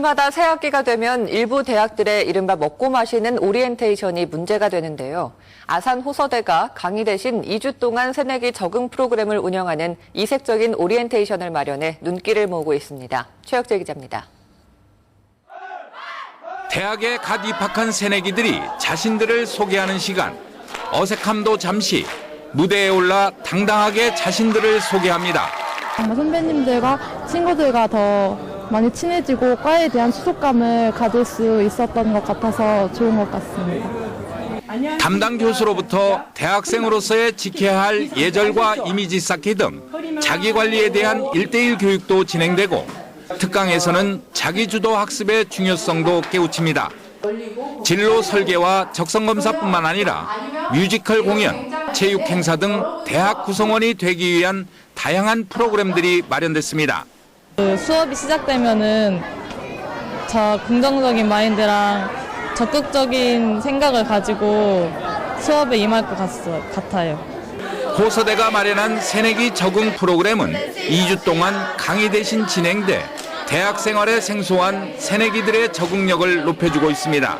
해마다 새학기가 되면 일부 대학들의 이른바 먹고 마시는 오리엔테이션이 문제가 되는데요. 아산 호서대가 강의 대신 2주 동안 새내기 적응 프로그램을 운영하는 이색적인 오리엔테이션을 마련해 눈길을 모으고 있습니다. 최혁재 기자입니다. 대학에 갓 입학한 새내기들이 자신들을 소개하는 시간. 어색함도 잠시 무대에 올라 당당하게 자신들을 소개합니다. 선배님들과 친구들과 더 많이 친해지고 과에 대한 소속감을 가질 수 있었던 것 같아서 좋은 것 같습니다. 담당 교수로부터 대학생으로서의 지켜야 할 예절과 이미지 쌓기 등 자기 관리에 대한 일대일 교육도 진행되고 특강에서는 자기주도 학습의 중요성도 깨우칩니다. 진로 설계와 적성 검사뿐만 아니라 뮤지컬 공연, 체육 행사 등 대학 구성원이 되기 위한 다양한 프로그램들이 마련됐습니다. 그 수업이 시작되면은 저 긍정적인 마인드랑 적극적인 생각을 가지고 수업에 임할 것 같- 같아요. 호서대가 마련한 새내기 적응 프로그램은 2주 동안 강의 대신 진행돼 대학 생활에 생소한 새내기들의 적응력을 높여주고 있습니다.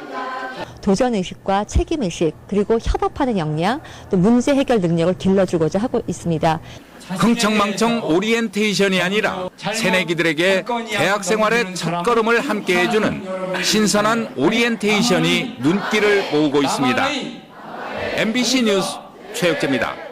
도전 의식과 책임 의식 그리고 협업하는 역량 또 문제 해결 능력을 길러주고자 하고 있습니다. 흥청망청 오리엔테이션이 아니라 새내기들에게 대학 생활의 첫걸음을 함께 해주는 신선한 오리엔테이션이 눈길을 모으고 있습니다. MBC 뉴스 최혁재입니다.